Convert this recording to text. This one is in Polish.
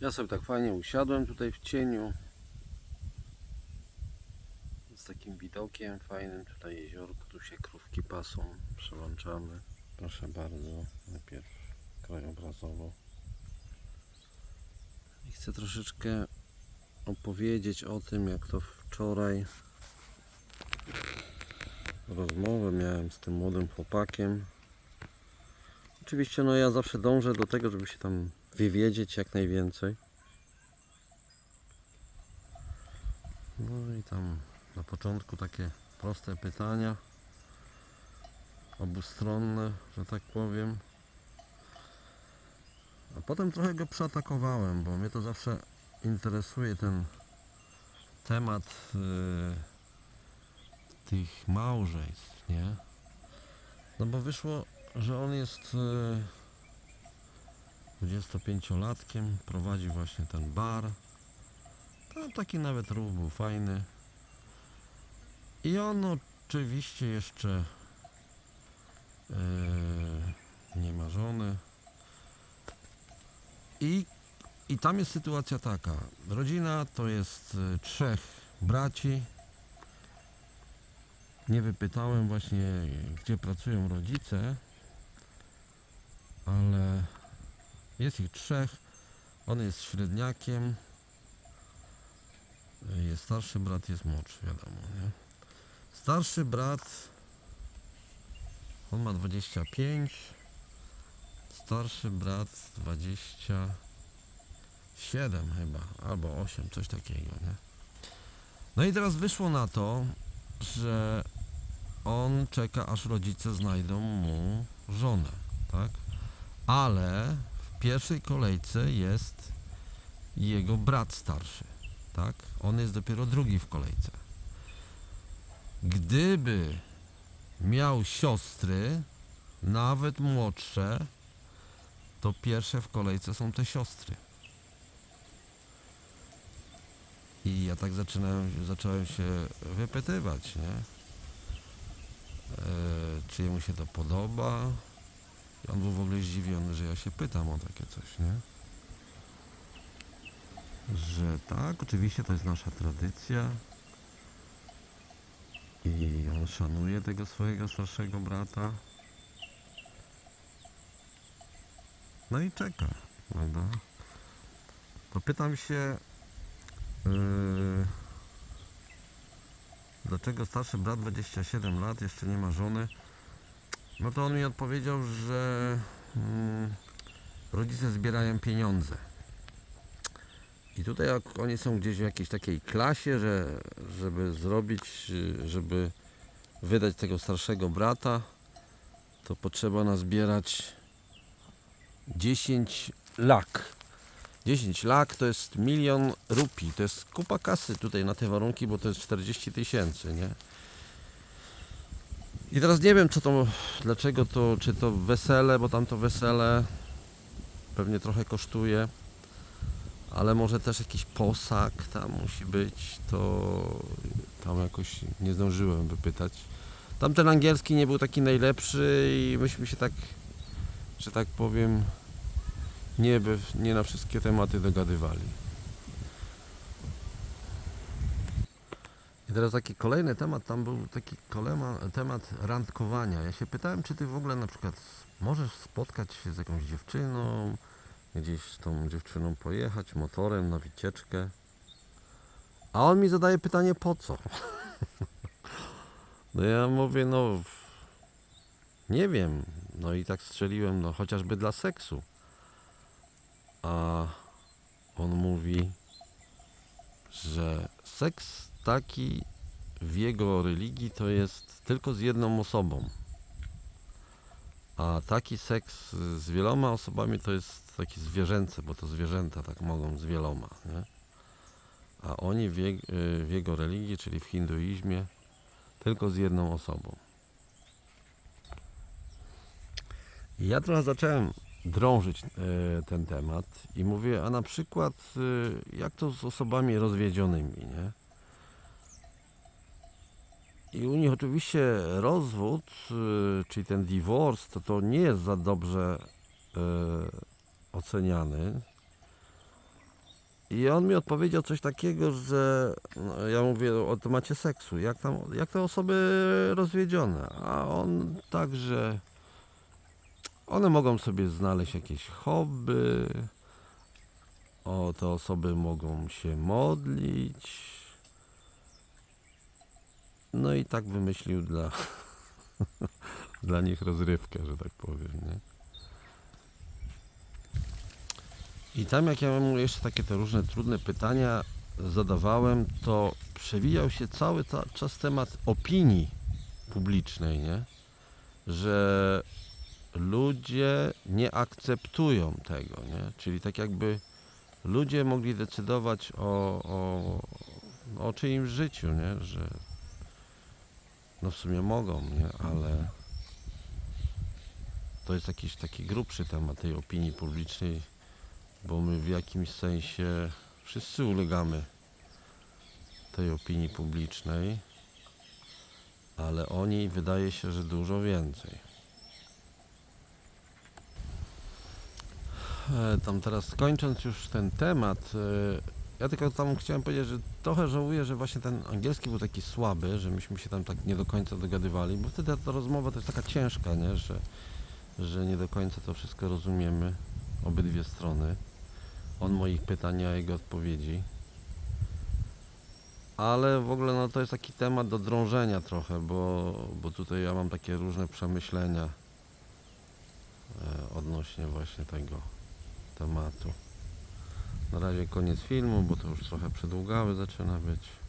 Ja sobie tak fajnie usiadłem tutaj w cieniu. Z takim widokiem fajnym. Tutaj jeziorko, tu się krówki pasą. Przełączamy. Proszę bardzo. Najpierw krajobrazowo. I chcę troszeczkę opowiedzieć o tym, jak to wczoraj rozmowę miałem z tym młodym chłopakiem. Oczywiście no ja zawsze dążę do tego, żeby się tam wywiedzieć jak najwięcej. No i tam na początku takie proste pytania obustronne, że tak powiem. A potem trochę go przeatakowałem, bo mnie to zawsze interesuje ten temat yy, tych małżeństw, nie? No bo wyszło, że on jest yy, 25-latkiem, prowadzi właśnie ten bar. Tam taki nawet ruch był fajny. I on oczywiście jeszcze yy, nie ma żony. I, I tam jest sytuacja taka. Rodzina to jest y, trzech braci. Nie wypytałem właśnie, gdzie pracują rodzice, ale jest ich trzech. On jest średniakiem. Jest starszy brat, jest młodszy, wiadomo, nie? Starszy brat, on ma 25, starszy brat 27 chyba, albo 8, coś takiego, nie? No i teraz wyszło na to, że on czeka, aż rodzice znajdą mu żonę, tak? Ale pierwszej kolejce jest jego brat starszy, tak? On jest dopiero drugi w kolejce. Gdyby miał siostry, nawet młodsze, to pierwsze w kolejce są te siostry. I ja tak zaczynałem, zacząłem się wypytywać, nie? E, czy jemu się to podoba? I on był w ogóle zdziwiony, że ja się pytam o takie coś, nie? Że tak, oczywiście to jest nasza tradycja. I on szanuje tego swojego starszego brata. No i czeka, prawda? To pytam się, yy, dlaczego starszy brat 27 lat jeszcze nie ma żony? No to on mi odpowiedział, że mm, rodzice zbierają pieniądze. I tutaj jak oni są gdzieś w jakiejś takiej klasie, że żeby zrobić, żeby wydać tego starszego brata, to potrzeba nazbierać 10 lak. 10 lak to jest milion rupii. To jest kupa kasy tutaj na te warunki, bo to jest 40 tysięcy, nie? I teraz nie wiem, co to, dlaczego to, czy to wesele, bo tam to wesele pewnie trochę kosztuje, ale może też jakiś posag tam musi być, to tam jakoś nie zdążyłem wypytać. Tamten angielski nie był taki najlepszy i myśmy się tak, że tak powiem, nie, nie na wszystkie tematy dogadywali. Teraz taki kolejny temat, tam był taki kolema, temat randkowania. Ja się pytałem, czy ty w ogóle na przykład możesz spotkać się z jakąś dziewczyną, gdzieś z tą dziewczyną pojechać motorem na wycieczkę. A on mi zadaje pytanie, po co? No ja mówię, no nie wiem. No i tak strzeliłem, no chociażby dla seksu. A on mówi, że seks taki w jego religii to jest tylko z jedną osobą. A taki seks z wieloma osobami to jest taki zwierzęcy, bo to zwierzęta tak mogą z wieloma. Nie? A oni w, je, w jego religii, czyli w hinduizmie, tylko z jedną osobą. Ja trochę zacząłem drążyć e, ten temat i mówię, a na przykład e, jak to z osobami rozwiedzionymi, nie? I u nich oczywiście rozwód, e, czyli ten divorce, to, to nie jest za dobrze e, oceniany. I on mi odpowiedział coś takiego, że no, ja mówię o temacie seksu, jak tam, jak te osoby rozwiedzione, a on także one mogą sobie znaleźć jakieś hobby, o te osoby mogą się modlić. No i tak wymyślił dla, dla nich rozrywkę, że tak powiem, nie? I tam jak ja mu jeszcze takie te różne trudne pytania zadawałem, to przewijał się cały ta, czas temat opinii publicznej, nie? Że ludzie nie akceptują tego, nie? Czyli tak jakby ludzie mogli decydować o, o, o czyimś życiu, nie? Że no w sumie mogą, nie? Ale to jest jakiś taki grubszy temat tej opinii publicznej, bo my w jakimś sensie wszyscy ulegamy tej opinii publicznej, ale oni wydaje się, że dużo więcej. E, Tam teraz kończąc już ten temat, e, ja tylko tam chciałem powiedzieć, że trochę żałuję, że właśnie ten angielski był taki słaby, że myśmy się tam tak nie do końca dogadywali, bo wtedy ta rozmowa jest taka ciężka, nie? Że, że nie do końca to wszystko rozumiemy, obydwie strony. On moich pytań, a jego odpowiedzi. Ale w ogóle no, to jest taki temat do drążenia trochę, bo, bo tutaj ja mam takie różne przemyślenia e, odnośnie właśnie tego tematu. Na razie koniec filmu, bo to już trochę przedługawy zaczyna być.